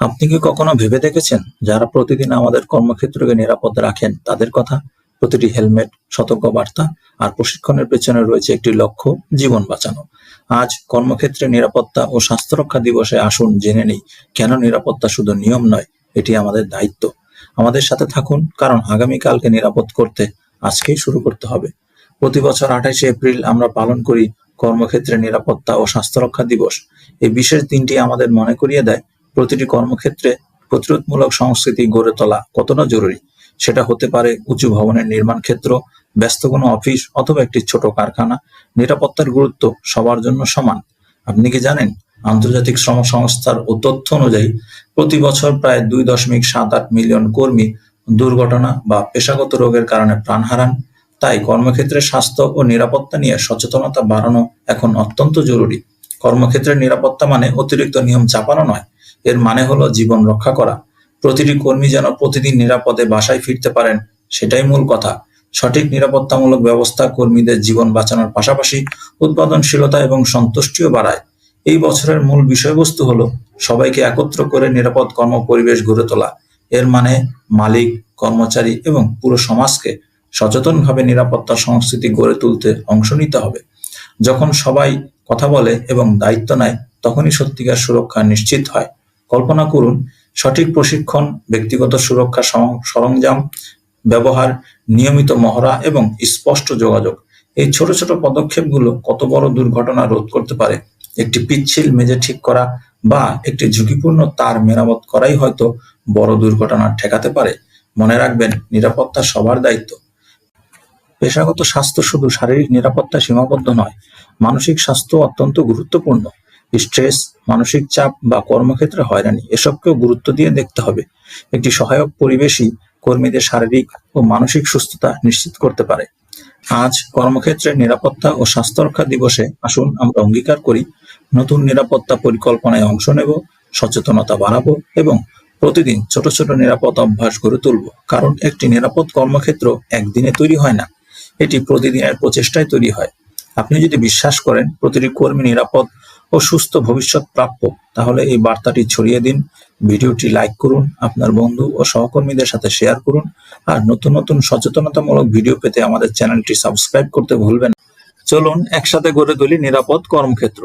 আপনি কি কখনো ভেবে দেখেছেন যারা প্রতিদিন আমাদের কর্মক্ষেত্রকে নিরাপদ রাখেন তাদের কথা? প্রতিটি হেলমেট, সতর্কবার্তা আর প্রশিক্ষণের পেছনে রয়েছে একটি লক্ষ্য, জীবন বাঁচানো। আজ কর্মক্ষেত্রে নিরাপত্তা ও স্বাস্থ্য রক্ষা দিবসে আসুন, জেনে নেই কেন নিরাপত্তা শুধু নিয়ম নয়, এটি আমাদের দায়িত্ব। আমাদের সাথে থাকুন, কারণ আগামীকালকে নিরাপদ করতে আজকেই শুরু করতে হবে। প্রতি বছর আঠাশে এপ্রিল আমরা পালন করি কর্মক্ষেত্রে নিরাপত্তা ও স্বাস্থ্য রক্ষা দিবস। এই বিশেষ দিনটি আমাদের মনে করিয়ে দেয় প্রতিটি কর্মক্ষেত্রে প্রতিরোধমূলক সংস্কৃতি গড়ে তোলা কতটা জরুরি? সেটা হতে পারে উঁচু ভবনের নির্মাণ ক্ষেত্র, ব্যস্ত কোনো অফিস অথবা একটি ছোট কারখানা। নিরাপত্তার গুরুত্ব সবার জন্য সমান। আপনি কি জানেন? আন্তর্জাতিক শ্রম সংস্থার ও তথ্য অনুযায়ী প্রতি বছর প্রায় দুই দশমিক সাত আট মিলিয়ন কর্মী দুর্ঘটনা বা পেশাগত রোগের কারণে প্রাণ হারান। তাই কর্মক্ষেত্রে স্বাস্থ্য ও নিরাপত্তা নিয়ে সচেতনতা বাড়ানো এখন অত্যন্ত জরুরি। কর্মক্ষেত্রের নিরাপত্তা মানে অতিরিক্ত নিয়ম চাপানো নয় এর মানে হলো জীবন রক্ষা করা। প্রতিটি কর্মী যেন প্রতিদিন নিরাপদে বাসায় ফিরতে পারেন, সেটাই মূল কথা। সঠিক নিরাপত্তামূলক ব্যবস্থা কর্মীদের জীবন বাঁচানোর পাশাপাশি উৎপাদনশীলতা এবং সন্তুষ্টিও বাড়ায়। এই বছরের মূল বিষয়বস্তু হলো সবাইকে একত্র করে নিরাপদ কর্ম পরিবেশ গড়ে তোলা। এর মানে মালিক, কর্মচারী এবং পুরো সমাজকে সচেতনভাবে নিরাপত্তা সংস্কৃতি গড়ে তুলতে অংশ নিতে হবে। যখন সবাই কথা বলে এবং দায়িত্ব নেয়, তখনই সত্যিকার সুরক্ষা নিশ্চিত হয়। কল্পনা করুন, সঠিক প্রশিক্ষণ, ব্যক্তিগত সুরক্ষা সরঞ্জাম, ব্যবহার, নিয়মিত মহড়া এবং স্পষ্ট যোগাযোগ। এই ছোট ছোট পদক্ষেপগুলো কত বড় দুর্ঘটনা রোধ করতে পারে? একটি পিচ্ছিল মেজে ঠিক করা বা একটি ঝুঁকিপূর্ণ তার মেরামত করাই হয়তো বড় দুর্ঘটনা ঠেকাতে পারে। মনে রাখবেন, নিরাপত্তা সবার দায়িত্ব। পেশাগত স্বাস্থ্য শুধু শারীরিক নিরাপত্তা সীমাবদ্ধ নয়, মানসিক স্বাস্থ্য অত্যন্ত গুরুত্বপূর্ণ। স্ট্রেস, মানসিক চাপ বা কর্মক্ষেত্রে হয়রানি, এসবকেও গুরুত্ব দিয়ে দেখতে হবে। একটি সহায়ক পরিবেশই কর্মীদের শারীরিক ও মানসিক সুস্থতা নিশ্চিত করতে পারে। আজ কর্মক্ষেত্রে নিরাপত্তা ও স্বাস্থ্য রক্ষা দিবসে আসুন আমরা অঙ্গীকার করি, নতুন নিরাপত্তা পরিকল্পনায় অংশ নেব, সচেতনতা বাড়াবো এবং প্রতিদিন ছোট ছোট নিরাপদ অভ্যাস গড়ে তুলব। কারণ একটি নিরাপদ কর্মক্ষেত্র একদিনে তৈরি হয় না, এটি প্রতিদিনের প্রচেষ্টায় তৈরি হয়। আপনি যদি বিশ্বাস করেন, প্রতিটি কর্মী নিরাপদ ও সুস্থ ভবিষ্যৎ প্রাপ্য। তাহলে এই বার্তাটি ছড়িয়ে দিন, ভিডিওটি লাইক করুন, আপনার বন্ধু ও সহকর্মীদের সাথে শেয়ার করুন, আর নতুন নতুন সচেতনতামূলক ভিডিও পেতে আমাদের চ্যানেলটি সাবস্ক্রাইব করতে ভুলবেন চলুন, একসাথে গড়ে তুলি নিরাপদ কর্মক্ষেত্র।